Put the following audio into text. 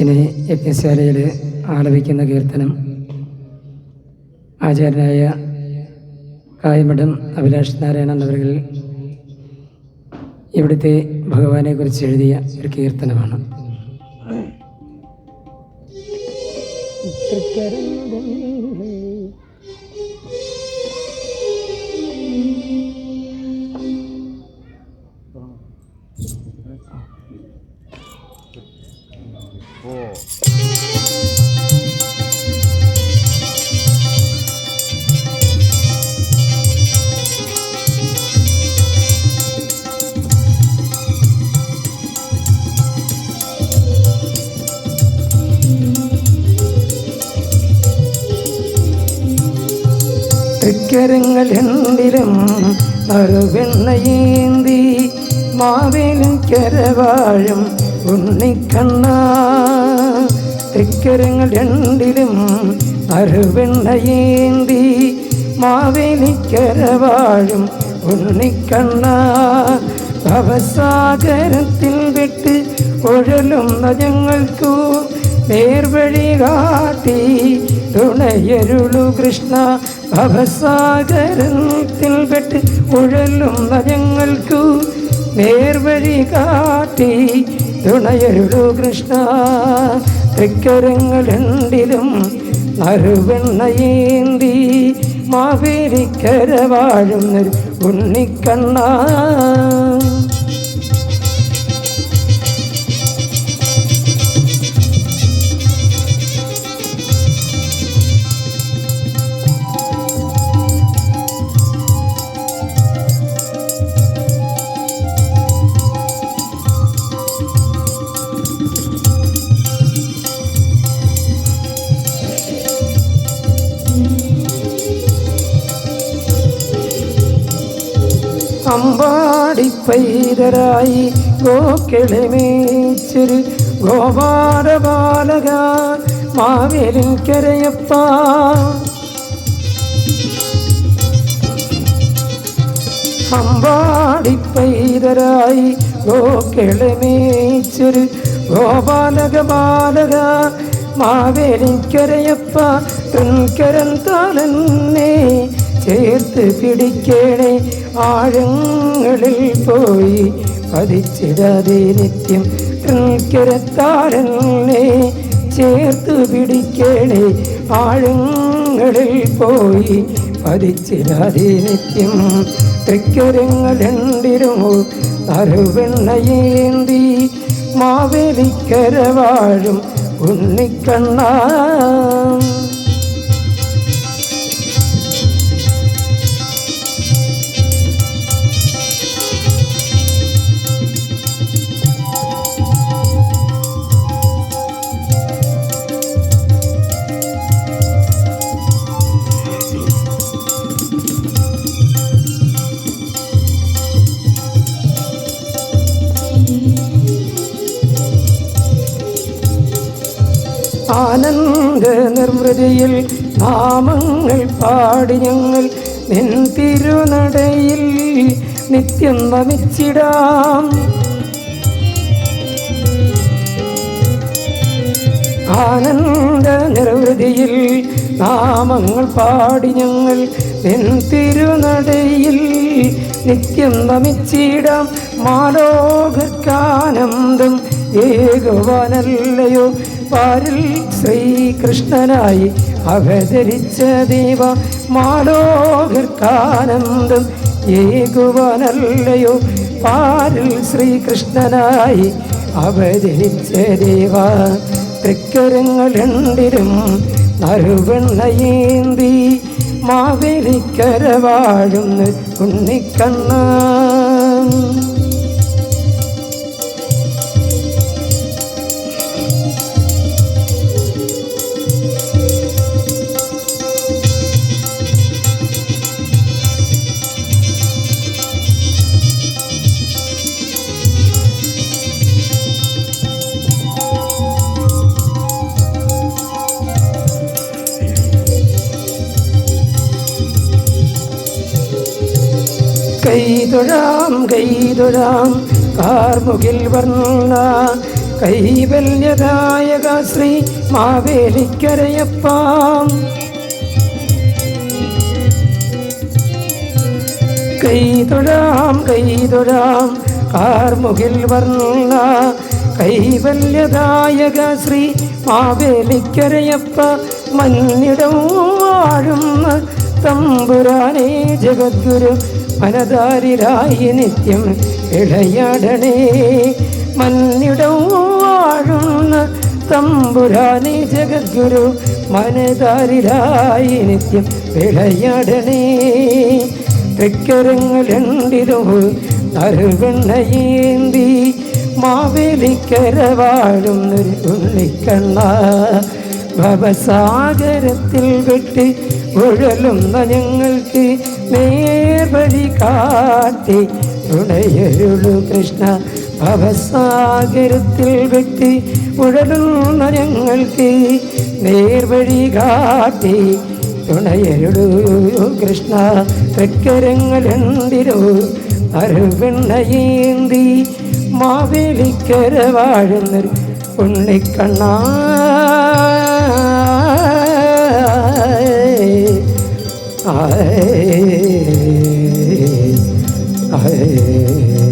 ഇനി യജ്ഞശാലയിൽ ആലപിക്കുന്ന കീർത്തനം ആചാര്യനായ കായമഠം അഭിലാഷ് നാരായണൻ അവരിൽ ഇവിടുത്തെ ഭഗവാനെക്കുറിച്ച് എഴുതിയ ഒരു കീർത്തനമാണ്. തൃക്കരമുടങ്ങൾ തൃക്കരങ്ങൾ എന്തിലും നറുവെണ്ണയേന്തി മാവേലും കരവാഴും. ഉണ്ണിക്കണ്ണ തൃക്കരങ്ങൾ രണ്ടിലും അരുവെണ്ണയേന്തി മാവേലിക്കരവാഴും ഉണ്ണിക്കണ്ണ. ഭവസാഗരത്തിൽ വിട്ട് ഉഴലുന്ന ഞങ്ങൾക്കു നേർവഴി കാട്ടി തുണയരുളു കൃഷ്ണ. ഭവസാഗരത്തിൽ പെട്ട് ഉഴലുന്ന ഞങ്ങൾക്കു നേർവഴി കാട്ടി തുണയരുളു കൃഷ്ണ തൃക്കരങ്ങൾ രണ്ടിലും നറുവെണ്ണയേന്തി മാവേലിക്കര വാഴുന്നൊരു ഉണ്ണിക്കണ്ണ. അമ്പാടി പൈതരായി ഗോക്കിളിമേച്ചൊരു ഗോപാല ബാലക മാവേലിൻ കരയപ്പ. അമ്പാടി പൈതരായി ഗോക്കിളിമേച്ചൊരു ഗോപാലക ബാലക മാവേലിൻ കരയപ്പ. തുൻകരൻ താളന്നെ ചേർത്ത് പിടിക്കണേ ആഴങ്ങളിൽ പോയി പതിച്ചിടാതെ നിത്യം തൃക്കരത്താരനെ ചേർത്ത് പിടിക്കണേ. ആഴങ്ങളിൽ പോയി പതിച്ചിടാതെ നിത്യം തൃക്കരങ്ങൾ രണ്ടിരുമോ? അറുവെണ്ണയേന്തി മാവേലിക്കര വാഴും ഉണ്ണിക്കണ്ണ. ആനന്ദ നിർവൃതിയിൽ നാമങ്ങൾ പാടി ഞങ്ങൾ നിൻ തിരുനടയിൽ നിത്യം നമിച്ചിടാം ആനന്ദ നിർവൃതിയിൽ നാമങ്ങൾ പാടി ഞങ്ങൾ നിൻ തിരുനടയിൽ നിത്യം നമിച്ചിടാം മാലോകർക്കാനന്ദം ഏകുവാനല്ലയോ പാരിൽ ശ്രീകൃഷ്ണനായി അവതരിച്ച ദേവ മാലോകർക്കാനന്ദം ഏകുവാനല്ലയോ? പാരിൽ ശ്രീകൃഷ്ണനായി അവതരിച്ച ദേവ തൃക്കരങ്ങൾ രണ്ടിലും നറുവെണ്ണയേന്തി മാവേലിക്കര വാഴുന്ന ഉണ്ണിക്കണ്ണ. കൈതൊഴാം കൈതൊഴാം. കാർമുകിൽ വർണ കൈവല്യദായക ശ്രീ മാവേലിക്കരയപ്പാം. കൈതൊഴാം കൈതൊഴാം. കാർമുകിൽ വർണ കൈവല്യദായക ശ്രീ മാവേലിക്കരയപ്പ. മന്നിടം വാഴുന്ന തമ്പുരാനേ ജഗദ്ഗുരു മനതാരിലായി നിത്യം ഇളയാടണേ മന്നിടം വാഴുന്ന തമ്പുരാനേ ജഗദ്ഗുരു മനതാരിലായി നിത്യം വിളയാടണേ തൃക്കരങ്ങളെണ്ടിലോ നറുവെണ്ണയേന്തി മാവേലിക്കര വാഴുന്നൊരു ഉണ്ണിക്കണ്ണ ഭവസാഗരത്തിൽ വെട്ടി ഉഴലുന്ന ഞങ്ങൾക്ക് നേർവഴി കാട്ടി. തുണയരുളു കൃഷ്ണ ഭവസാഗരത്തിൽ വെട്ടി ഉഴലുന്ന ഞങ്ങൾക്ക് നേർവഴി കാട്ടി. തുണയരുളു Krishna തൃക്കരങ്ങളെന്തിരോ അരുവിണ്ണയേന്തി Mavelikkara വാഴുന്നൊരു ഉണ്ണിക്കണ്ണ I, I, I.